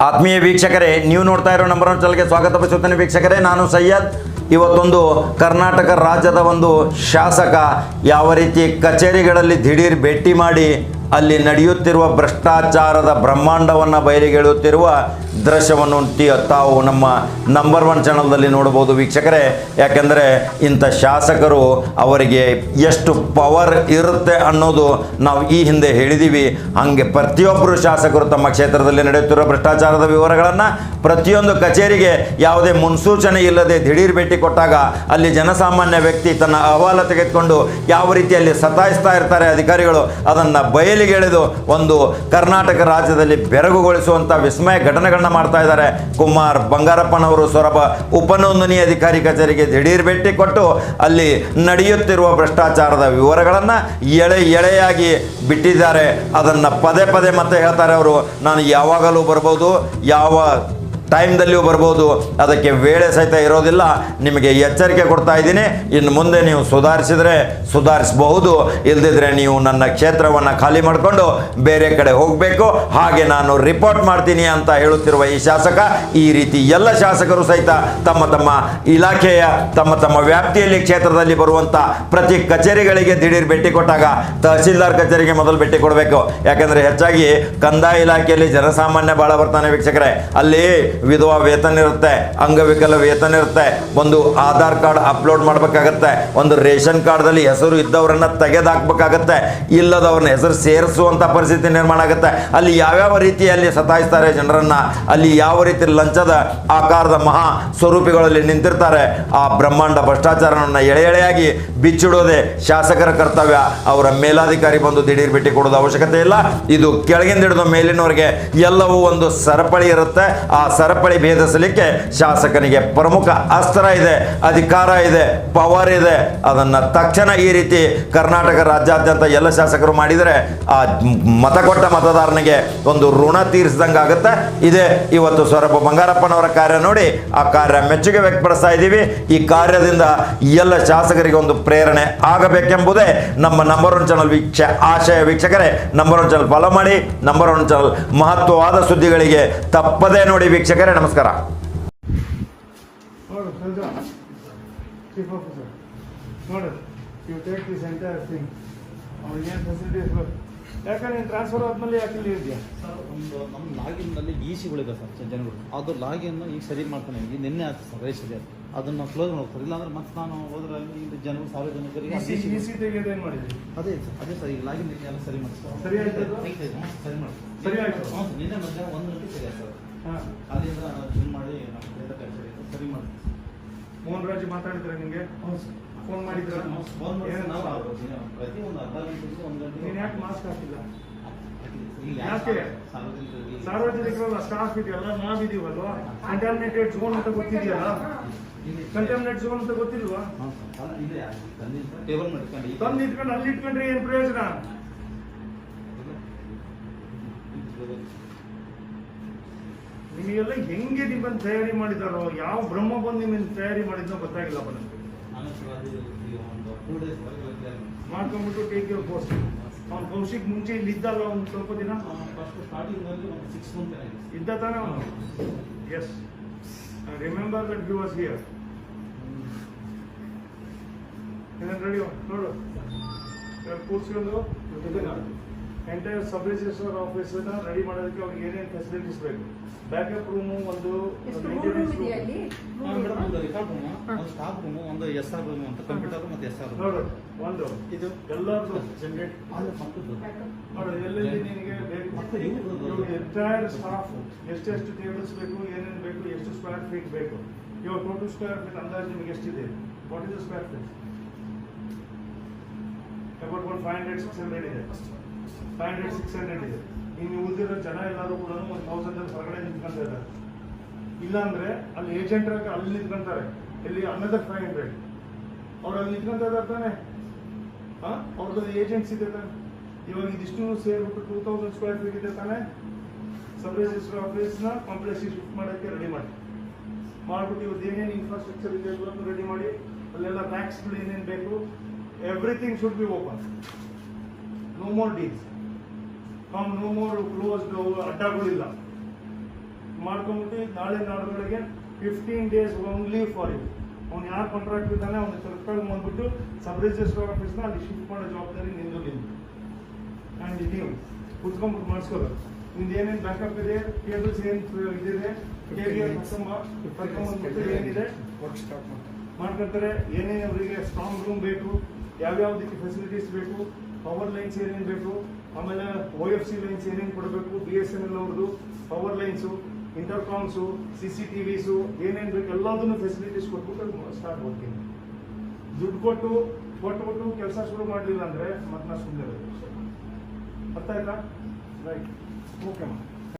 ಆತ್ಮೀಯ ವೀಕ್ಷಕರೇ ನೀವು ನೋಡ್ತಾ ಇರೋ ನಂಬರ್ ಚಾನಲ್ಗೆ ಸ್ವಾಗತ. ಬಯಸುತ್ತೇನೆ ವೀಕ್ಷಕರೇ ನಾನು ಸಯ್ಯದ್ ಇವತ್ತೊಂದು ಕರ್ನಾಟಕ ರಾಜ್ಯದ ಒಂದು ಶಾಸಕ ಯಾವ ರೀತಿ ಕಚೇರಿಗಳಲ್ಲಿ ದಿಢೀರ್ ಭೇಟಿ ಮಾಡಿ ಅಲ್ಲಿ ನಡೆಯುತ್ತಿರುವ ಭ್ರಷ್ಟಾಚಾರದ ಬ್ರಹ್ಮಾಂಡವನ್ನು ಬಯಲಿಗೆಳುತ್ತಿರುವ ದೃಶ್ಯವನ್ನು ತಾವು ನಮ್ಮ ನಂಬರ್ ಒನ್ ಚಾನಲ್ದಲ್ಲಿ ನೋಡಬಹುದು ವೀಕ್ಷಕರೇ. ಯಾಕೆಂದರೆ ಇಂಥ ಶಾಸಕರು ಅವರಿಗೆ ಎಷ್ಟು ಪವರ್ ಇರುತ್ತೆ ಅನ್ನೋದು ನಾವು ಈ ಹಿಂದೆ ಹೇಳಿದ್ದೀವಿ ಹಾಗೆ ಪ್ರತಿಯೊಬ್ಬರು ಶಾಸಕರು ತಮ್ಮ ಕ್ಷೇತ್ರದಲ್ಲಿ ನಡೆಯುತ್ತಿರುವ ಭ್ರಷ್ಟಾಚಾರದ ವಿವರಗಳನ್ನು ಪ್ರತಿಯೊಂದು ಕಚೇರಿಗೆ ಯಾವುದೇ ಮುನ್ಸೂಚನೆ ಇಲ್ಲದೆ ದಿಢೀರ್ ಭೇಟಿ ಕೊಟ್ಟಾಗ ಅಲ್ಲಿ ಜನಸಾಮಾನ್ಯ ವ್ಯಕ್ತಿ ತನ್ನ ಅಹವಾಲು ತೆಗೆದುಕೊಂಡು ಯಾವ ರೀತಿಯಲ್ಲಿ ಸತಾಯಿಸ್ತಾ ಇರ್ತಾರೆ ಅಧಿಕಾರಿಗಳು ಅದನ್ನು ಬಯಲಿಗೆಳೆದು ಒಂದು ಕರ್ನಾಟಕ ರಾಜ್ಯದಲ್ಲಿ ಬೆರಗುಗೊಳಿಸುವಂಥ ವಿಸ್ಮಯ ಘಟನೆಗಳನ್ನ ಮಾಡ್ತಾ ಇದ್ದಾರೆ. ಕುಮಾರ್ ಬಂಗಾರಪ್ಪನವರು ಸೊರಬ ಉಪನೋಂದಣಿ ಅಧಿಕಾರಿ ಕಚೇರಿಗೆ ದಿಢೀರ್ ಭೇಟಿ ಕೊಟ್ಟು ಅಲ್ಲಿ ನಡೆಯುತ್ತಿರುವ ಭ್ರಷ್ಟಾಚಾರದ ವಿವರಗಳನ್ನು ಎಳೆ ಎಳೆಯಾಗಿ ಬಿಟ್ಟಿದ್ದಾರೆ. ಅದನ್ನು ಪದೇ ಪದೇ ಮತ್ತೆ ಹೇಳ್ತಾರೆ ಅವರು. ನಾನು ಯಾವಾಗಲೂ ಬರ್ಬೋದು, ಯಾವ ಟೈಮ್ದಲ್ಲಿಯೂ ಬರ್ಬೋದು. ಅದಕ್ಕೆ ವೇಳೆ ಸಹಿತ ಇರೋದಿಲ್ಲ. ನಿಮಗೆ ಎಚ್ಚರಿಕೆ ಕೊಡ್ತಾ ಇದ್ದೀನಿ. ಇನ್ನು ಮುಂದೆ ನೀವು ಸುಧಾರಿಸಿದರೆ ಸುಧಾರಿಸಬಹುದು. ಇಲ್ಲದಿದ್ದರೆ ನೀವು ನನ್ನ ಕ್ಷೇತ್ರವನ್ನು ಖಾಲಿ ಮಾಡಿಕೊಂಡು ಬೇರೆ ಕಡೆ ಹೋಗಬೇಕು. ಹಾಗೆ ನಾನು ರಿಪೋರ್ಟ್ ಮಾಡ್ತೀನಿ ಅಂತ ಹೇಳುತ್ತಿರುವ ಈ ಶಾಸಕ, ಈ ರೀತಿ ಎಲ್ಲ ಶಾಸಕರು ಸಹಿತ ತಮ್ಮ ತಮ್ಮ ಇಲಾಖೆಯ, ತಮ್ಮ ತಮ್ಮ ವ್ಯಾಪ್ತಿಯಲ್ಲಿ ಕ್ಷೇತ್ರದಲ್ಲಿ ಬರುವಂಥ ಪ್ರತಿ ಕಚೇರಿಗಳಿಗೆ ದಿಢೀರ್ ಭೇಟಿ ಕೊಟ್ಟಾಗ ತಹಸೀಲ್ದಾರ್ ಕಚೇರಿಗೆ ಮೊದಲು ಭೇಟಿ ಕೊಡಬೇಕು. ಯಾಕಂದರೆ ಹೆಚ್ಚಾಗಿ ಕಂದಾಯ ಇಲಾಖೆಯಲ್ಲಿ ಜನಸಾಮಾನ್ಯ ಭಾಳ ಬರ್ತಾನೆ ವೀಕ್ಷಕರೇ. ಅಲ್ಲಿ ವಿಧವಾ ವೇತನ ಇರುತ್ತೆ, ಅಂಗವಿಕಲ ವೇತನ ಇರುತ್ತೆ, ಒಂದು ಆಧಾರ್ ಕಾರ್ಡ್ ಅಪ್ಲೋಡ್ ಮಾಡಬೇಕಾಗತ್ತೆ, ಒಂದು ರೇಷನ್ ಕಾರ್ಡ್ದಲ್ಲಿ ಹೆಸರು ಇದ್ದವರನ್ನ ತೆಗೆದಾಕ್ಬೇಕಾಗತ್ತೆ, ಇಲ್ಲದವ್ರನ್ನ ಹೆಸರು ಸೇರಿಸುವಂಥ ಪರಿಸ್ಥಿತಿ ನಿರ್ಮಾಣ ಆಗುತ್ತೆ. ಅಲ್ಲಿ ಯಾವ್ಯಾವ ರೀತಿಯಲ್ಲಿ ಸತಾಯಿಸ್ತಾರೆ ಜನರನ್ನ, ಅಲ್ಲಿ ಯಾವ ರೀತಿ ಲಂಚದ ಆಕಾರದ ಮಹಾ ಸ್ವರೂಪಿಗಳಲ್ಲಿ ನಿಂತಿರ್ತಾರೆ, ಆ ಬ್ರಹ್ಮಾಂಡ ಭ್ರಷ್ಟಾಚಾರವನ್ನು ಎಳೆ ಎಳೆಯಾಗಿ ಬಿಚ್ಚಿಡೋದೆ ಶಾಸಕರ ಕರ್ತವ್ಯ. ಅವರ ಮೇಲಾಧಿಕಾರಿ ಬಂದು ದಿಢೀರ್ ಭೇಟಿ ಕೊಡೋದು ಅವಶ್ಯಕತೆ ಇಲ್ಲ. ಇದು ಕೆಳಗಿಂದ ಹಿಡಿದು ಮೇಲಿನವರೆಗೆ ಎಲ್ಲವೂ ಒಂದು ಸರಪಳಿ ಇರುತ್ತೆ. ಆ ಸರಪಳಿ ಭೇದಿಸಲಿಕ್ಕೆ ಶಾಸಕನಿಗೆ ಪ್ರಮುಖ ಅಸ್ತ್ರ ಇದೆ, ಅಧಿಕಾರ ಇದೆ ಪವರ್ ಇದೆ. ಅದನ್ನು ತಕ್ಷಣ ಈ ರೀತಿ ಕರ್ನಾಟಕ ರಾಜ್ಯಾದ್ಯಂತ ಎಲ್ಲ ಶಾಸಕರು ಮಾಡಿದರೆ ಆ ಮತ ಕೊಟ್ಟ ಮತದಾರನಿಗೆ ಒಂದು ಋಣ ತೀರಿಸಿದಂಗೆ ಆಗುತ್ತೆ. ಇದೇ ಇವತ್ತು ಸೊರಬ ಬಂಗಾರಪ್ಪನವರ ಕಾರ್ಯ ನೋಡಿ ಆ ಕಾರ್ಯ ಮೆಚ್ಚುಗೆ ವ್ಯಕ್ತಪಡಿಸ್ತಾ ಇದ್ದೀವಿ. ಈ ಕಾರ್ಯದಿಂದ ಎಲ್ಲ ಶಾಸಕರಿಗೆ ಒಂದು ಪ್ರೇರಣೆ ಆಗಬೇಕೆಂಬುದೇ ನಮ್ಮ ನಂಬರ್ ಒನ್ ಚಾನಲ್ ವೀಕ್ಷ, ಆಶಯ ವೀಕ್ಷಕರೇ. ನಂಬರ್ ಒನ್ ಚಾನಲ್ ಫಾಲೋ ಮಾಡಿ ನಂಬರ್ ಒನ್ ಚಾನಲ್ ಮಹತ್ವವಾದ ಸುದ್ದಿಗಳಿಗೆ ತಪ್ಪದೇ ನೋಡಿ ವೀಕ್ಷಕರೇ ನಮಸ್ಕಾರ. ಯಾಕಂದ್ರೆ ಟ್ರಾನ್ಸ್ಫರ್ ಆದ್ಮೇಲೆ ಯಾಕೆ ಇದೆಯಾ? ಸರ್ ಒಂದು ನಮ್ಮ ಲಾಗಿನ್ನಲ್ಲಿ ಸಿಗಳಿದೆ ಸರ್ ಜನಗಳು. ಅದು ಲಾಗಿನ್ ಈಗ ಸರಿ ಮಾಡ್ತಾನೆ ಈಗ ನಿನ್ನೆ ಆಯ್ತು ಸರ್ ಅದನ್ನು ಕ್ಲೋಸ್ ಮಾಡ್ತಾರೆ ಇಲ್ಲಾಂದ್ರೆ ಮತ್ತೆ ನಾನು ಹೋದ್ರೆ ಇಲ್ಲಿ ಜನರು ಸಾರ್ವಜನಿಕರಿಗೆ ಇ ಆ ಸಿ ತೆಗೆಯೋದು ಏನು ಮಾಡಿದ್ರಿ? ಅದೇ ಸರ್ ಅದೇ ಸರ್ ಈಗ ಲಾಗಿನ್ ಎಲ್ಲ ಸರಿ ಮಾಡ್ತಾರೆ ಸರ್ ಸರಿ ಆಯ್ತು ಸರಿ ಆಯ್ತು? ನಿನ್ನೆ ಮಧ್ಯಾಹ್ನ ಒಂದು ಸರಿ ಆಯ್ತು ಸರ್. ಅಲ್ಲಿಂದ ಇದು ಮಾಡಿ ನಮ್ಮ ಕೆಲಸ ಇದೆ, ಸರಿ ಮಾಡಿ ಮೋಹನ್ ರಾಜ್ ಮಾತಾಡಿದ್ರೆ ನಿಮಗೆ? ಫೋನ್ ಮಾಡಿದ್ರೆ? ಫೋನ್ ಮಾಡಿ ಏನು ನಾವು ಪ್ರತಿ ಒಂದು ಅರ್ಧ ಗಂಟೆ ಒಂದು ಗಂಟೆ ನೀನು ಯಾಕೆ ಮಾಸ್ಕ್ ಹಾಕಿಲ್ಲ? ಯಾಕೆ? ಸಾರ್ವಜನಿಕರಲ್ಲ ಸ್ಟಾಫ್ ಇದೆಯಲ್ಲ? ನಾವಿದೀವಲ್ವಾ? ಕಂಟಾಮಿನೇಟೆಡ್ ಝೋನ್ ಅಂತ ಗೊತ್ತಿದೆಯಲ್ಲ? ಕಂಟಾಮಿನೇಟ್ ಝೋನ್ ಅಂತ ಗೊತ್ತಿಲ್ವಾ? ತಂದು ಇಟ್ಕೊಂಡು ಅಲ್ಲಿ ಇಟ್ಕೊಂಡ್ರೆ ಏನು ಪ್ರಯೋಜನ? ನಿಮಗೆಲ್ಲ ಹೆಂಗೆ ನಿಮ್ಮನ್ನು ತಯಾರಿ ಮಾಡಿದಾರೋ ಯಾವ ಬ್ರಹ್ಮ ಬಂದು ನಿಮ್ಮನ್ನು ತಯಾರಿ ಮಾಡಿದ್ನೋ ಗೊತ್ತಾಗಿಲ್ಲ ನನಗೆ. ಮಾಡ್ಕೊಂಡ್ಬಿಟ್ಟು ಟೇಕ್ ಯುವರ್ ಕೋರ್ಸ್ ಅವ್ನು ಕೌಶಿಕ್ ಮುಂಚೆ ಇಲ್ಲಿ ಇದ್ದಲ್ಲ ಒಂದು ಸ್ವಲ್ಪ ದಿನ? ಸಿಕ್ಸ್ ಮಂತ್ ಇದ್ದ ತಾನೇ ಅವನು? Yes remember that you was here ready ನೋಡು. ಕೂರ್ಸ್ಕೊಂಡು? ಎಂಟೈರ್ ಸಬ್ ಆಫೀಸ್ ಆಫೀಸನ್ನ ರೆಡಿ ಮಾಡೋದಕ್ಕೆ ಅವ್ರಿಗೆ ಏನೇನು ಫೆಸಿಲಿಟೀಸ್ ಬೇಕು? ಬ್ಯಾಕಪ್ ರೂಮು ಒಂದು ಒಂದು staff room S R room ಅಂತ ಕಂಪ್ಯೂಟರ್ ಮತ್ತೆ ಎಸ್ ಆರ್ ನೋಡು ಒಂದು. ಇದು? ಎಲ್ಲರದು. ಜನರೇಟ್. ನೋಡು ಎಲ್ಲೆಲ್ಲಿ ನಿನಗೆ ಬೇಕು. ಎಂಟೈರ್ ಸ್ಟಾಫ್ ಎಷ್ಟೆಷ್ಟು ಟೇಬಲ್ಸ್ ಬೇಕು ಏನೇನು ಬೇಕು ಎಷ್ಟು ಸ್ಕ್ವೇರ್ ಫೀಟ್ ಬೇಕು. ಇವಾಗ ಟೋಟಲ್ ಸ್ಕ್ವೇರ್ ಫೀಟ್ ಅಂದಾಜು ನಿಮಗೆ ಎಷ್ಟಿದೆ? What is the square feet about one five hundred six hundred ಇದೆ. ಫೈವ್ ಹಂಡ್ರೆಡ್ ಸಿಕ್ಸ್ ಹಂಡ್ರೆಡ್ ಇದೆ. ಇನ್ನು ಉಳಿದಿರೋ ಜನ ಎಲ್ಲರೂ ಕೂಡ ಒಂದು ತೌಸಂಡ್ ಹೊರಗಡೆ ನಿಂತ್ಕೊಂತ ಇದ್ದಾರೆ. ಇಲ್ಲಾಂದ್ರೆ ಅಲ್ಲಿ ಏಜೆಂಟ್ ಅಲ್ಲಿ ನಿಂತ್ಕೊಂತಾರೆ. ಇಲ್ಲಿ ಅನ್ನದರ್ ಫೈವ್ ಹಂಡ್ರೆಡ್ ಅವ್ರು ಅಲ್ಲಿ ನಿಂತ್ಕೊಂತ ಇದ್ದಾರೆ ತಾನೆ? ಹಾಂ? ಅವ್ರದ್ದು ಏಜೆಂಟ್ಸ್ ಇದೆ ತಾನೆ. ಇವಾಗ ಇದಿಷ್ಟು ಸೇರ್ಬಿಟ್ಟು ಟೂ ತೌಸಂಡ್ ಸ್ಕ್ವೇರ್ ಫೀಟ್ ಇದೆ ತಾನೆ. ಸಬ್ ರಿಜಿಸ್ಟರ್ ಆಫೀಸ್ನ ಕಾಂಪ್ಲೆಕ್ಸಿಗೆ ಶಿಫ್ಟ್ ಮಾಡೋಕ್ಕೆ ರೆಡಿ ಮಾಡಿ. ಮಾಡ್ಬಿಟ್ಟು ಇವತ್ತು ಏನೇನು ಇನ್ಫ್ರಾಸ್ಟ್ರಕ್ಚರ್ ಇದೆ ಎಲ್ಲವನ್ನು ರೆಡಿ ಮಾಡಿ, ಅಲ್ಲೆಲ್ಲ ಟ್ಯಾಕ್ಸ್ಗಳು ಏನೇನು ಬೇಕು? Everything should be open no more deals from no more closed ಅಡ್ಡಗಳಿಲ್ಲ. ಮಾಡ್ಕೊಂಡ್ಬಿಟ್ಟು ನಾಳೆ ನಾಡುಗಳಿಗೆ fifteen days only for you ಅವ್ನು ಯಾರು ಕಾಂಟ್ರಾಕ್ಟ್ ಇದ್ದಾನೆ ಅವ್ನು ಕರೆಕ್ಟಾಗಿ ಬಂದ್ಬಿಟ್ಟು ಸಬ್ ರಿಜಿಸ್ಟರ್ ಆಫೀಸ್ನ ಅಲ್ಲಿ ಶಿಫ್ಟ್ ಮಾಡೋ ಜವಾಬ್ದಾರಿ ನಿಂದು ನಿಂದು. ಆ್ಯಂಡ್ ನೀವು ಕುತ್ಕೊಂಡ್ಬಿಟ್ಟು ಮಾಡಿಸ್ಕೋಬೇಕು ನಿಮ್ದು ಏನೇನು ಬ್ಯಾಕಪ್ ಇದೆ? ಕೇಬಲ್ಸ್ ಏನು ಇದಿದೆ? ಹೇಗೆ ಕರ್ಕೊಂಬ. ಕರ್ಕೊಂಬಂದ್ಬಿಟ್ಟು ಏನಿದೆ? ವರ್ಕ್ ಸ್ಟಾರ್ಟ್ ಮಾಡ್ತಾರೆ ಮಾಡ್ಕೊಳ್ತಾರೆ ಏನೇನು ಅವರಿಗೆ ಸ್ಟ್ರಾಂಗ್ ರೂಮ್ ಬೇಕು? ಯಾವ್ಯಾವ್ದಕ್ಕೆ ಫೆಸಿಲಿಟೀಸ್ ಬೇಕು? ಪವರ್ ಲೈನ್ಸ್ ಏನೇನು ಬೇಕು? ಆಮೇಲೆ ಒ ಎಫ್ ಸಿ ಲೈನ್ಸ್ ಏನೇನು ಕೊಡಬೇಕು? ಬಿ ಎಸ್ ಎನ್ ಎಲ್ ಅವ್ರದ್ದು power lines intercoms C C T Vs ಏನೇನು ಬೇಕು ಎಲ್ಲದನ್ನು ಫೆಸಿಲಿಟೀಸ್ ಕೊಟ್ಬಿಟ್ಟು ಸ್ಟಾರ್ಟ್ ಮಾಡ್ತೀನಿ. ದುಡ್ಡು ಕೊಟ್ಟು ಕೊಟ್ಟು ಕೆಲಸ ಶುರು ಮಾಡಲಿಲ್ಲ ಅಂದರೆ ಮತ್ತೆ ನಾ ಸುಮ್ಮನೆ ಅರ್ಥ ಆಯ್ತಾ? ರೈಟ್ ಓಕೆ ಮಾ